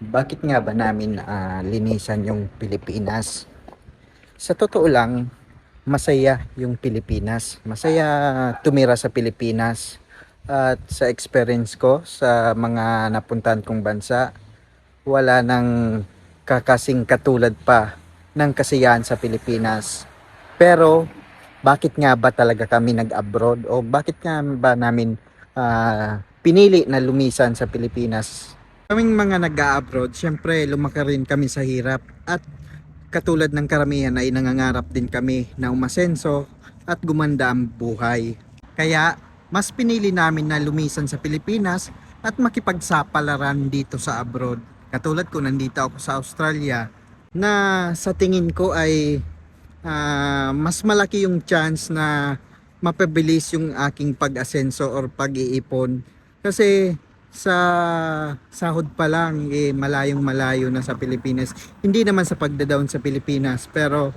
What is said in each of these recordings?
Bakit nga ba namin ah, linisan yung Pilipinas? Sa totoo lang, masaya yung Pilipinas. Masaya tumira sa Pilipinas. At sa experience ko sa mga napuntahan kong bansa, wala nang kakasing katulad pa ng kasiyahan sa Pilipinas. Pero, bakit nga ba talaga kami nag-abroad? O bakit nga ba namin ah, pinili na lumisan sa Pilipinas? Kaming mga nag-abroad, syempre lumaki rin kami sa hirap at katulad ng karamihan ay nangangarap din kami na umasenso at gumanda ang buhay. Kaya mas pinili namin na lumisan sa Pilipinas at makipagsapalaran dito sa abroad. Katulad ko nandito ako sa Australia na sa tingin ko ay ah, mas malaki yung chance na mapabilis yung aking pag-asenso or pag-iipon. Kasi sa sahod pa lang eh malayong malayo na sa Pilipinas. Hindi naman sa pagda-down sa Pilipinas pero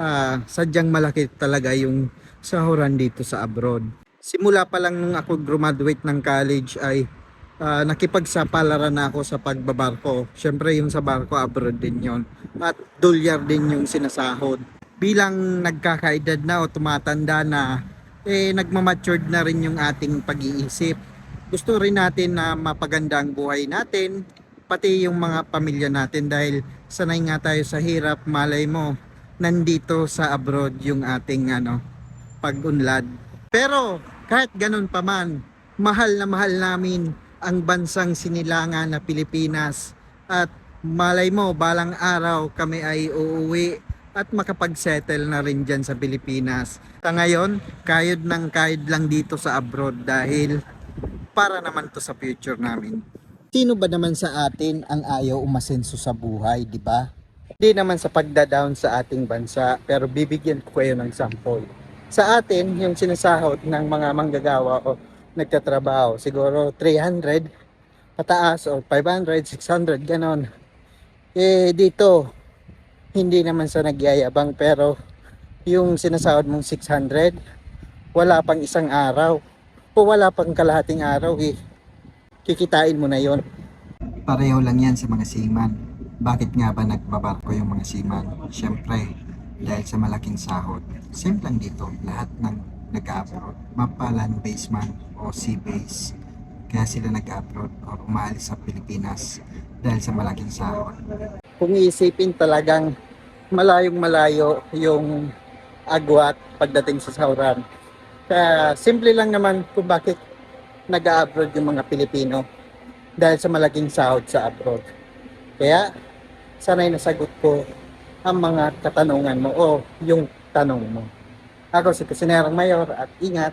ah, sadyang malaki talaga yung sahuran dito sa abroad. Simula pa lang nung ako graduate ng college ay ah, nakipagsapalaran na ako sa pagbabarko. Syempre yung sa barko abroad din yon At dolyar din yung sinasahod. Bilang nagkakaedad na o tumatanda na, eh nagmamatured na rin yung ating pag-iisip gusto rin natin na mapaganda ang buhay natin, pati yung mga pamilya natin dahil sanay nga tayo sa hirap, malay mo, nandito sa abroad yung ating ano, pag-unlad. Pero kahit ganun pa man, mahal na mahal namin ang bansang sinilangan na Pilipinas at malay mo, balang araw kami ay uuwi at makapag-settle na rin dyan sa Pilipinas. Sa ngayon, kayod ng kayod lang dito sa abroad dahil para naman to sa future namin. Sino ba naman sa atin ang ayaw umasenso sa buhay, di ba? Hindi naman sa pagda-down sa ating bansa, pero bibigyan ko kayo ng sample. Sa atin, yung sinasahod ng mga manggagawa o nagtatrabaho, siguro 300 pataas o 500, 600, ganon. Eh, dito, hindi naman sa nagyayabang, pero yung sinasahod mong 600, wala pang isang araw o wala pang kalahating araw eh, kikitain mo na yon. Pareho lang yan sa mga seaman. Bakit nga ba nagbabarko yung mga seaman? Siyempre, dahil sa malaking sahod. Same lang dito, lahat ng nag-abroad, mapalan base man o sea base. Kaya sila nag-abroad o umaalis sa Pilipinas dahil sa malaking sahod. Kung iisipin talagang malayong malayo yung agwat pagdating sa sahuran. Kaya simple lang naman kung bakit nag-abroad yung mga Pilipino dahil sa malaking sahod sa abroad. Kaya sanay nasagot ko ang mga katanungan mo o yung tanong mo. Ako si Kusinerang Mayor at ingat